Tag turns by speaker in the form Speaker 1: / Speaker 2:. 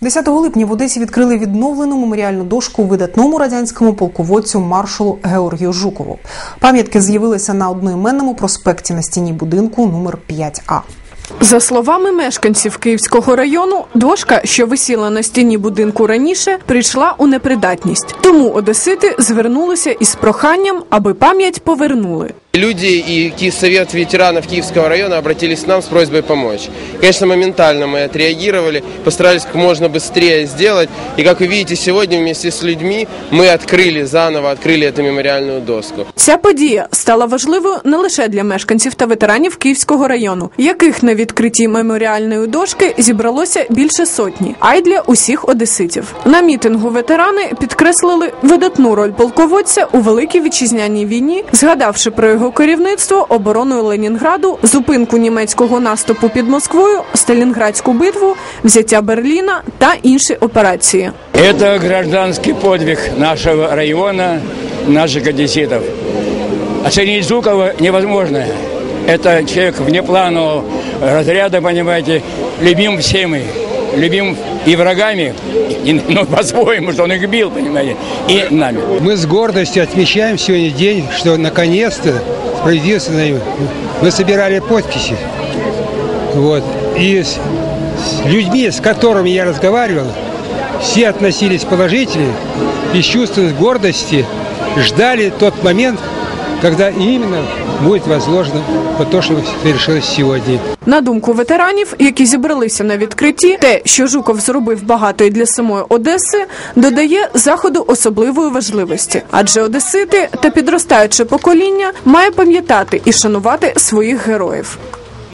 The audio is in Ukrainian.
Speaker 1: 10 липня в Одесі відкрили відновлену меморіальну дошку видатному радянському полководцю маршалу Георгію Жукову. Пам'ятки з'явилися на одноіменному проспекті на стіні будинку номер 5А.
Speaker 2: За словами мешканців Київського району, дошка, що висіла на стіні будинку раніше, прийшла у непридатність. Тому одесити звернулися із проханням, аби пам'ять повернули
Speaker 3: Люди и Ки- Совет ветеранов Киевского района обратились к нам с просьбой помочь. Конечно, моментально мы отреагировали, постарались как можно быстрее сделать. И как вы видите, сегодня вместе с людьми мы открыли, заново открыли эту мемориальную доску.
Speaker 2: Ця подія стала важливою не лише для мешканців та ветеранів Київського району, яких на відкритті меморіальної дошки зібралося більше сотні, а й для усіх одеситів. На мітингу ветерани підкреслили видатну роль полководця у великій вітчизняній війні, згадавши про його керівництво обороною Ленінграду, зупинку німецького наступу під Москвою, Сталінградську битву, взяття Берліна та інші операції.
Speaker 4: Это гражданский подвиг нашего района, наших одесситов. Оценить Зукова невозможно. Это человек внепланового разряда, понимаете, любим всеми, любим и врагами, и, ну, по-своему, что он их бил, понимаете, и нами.
Speaker 5: Мы с гордостью отмечаем сегодня день, что наконец-то на- мы собирали подписи. Вот. И с людьми, с которыми я разговаривал, все относились положительно и с чувством гордости ждали тот момент, когда именно будет возложено вот то, что совершилось сегодня.
Speaker 2: На думку ветеранів, які зібралися на відкритті, те, що Жуков зробив багато і для самої Одеси, додає заходу особливої важливості, адже одесити та підростаюче покоління має пам'ятати і шанувати своїх героїв.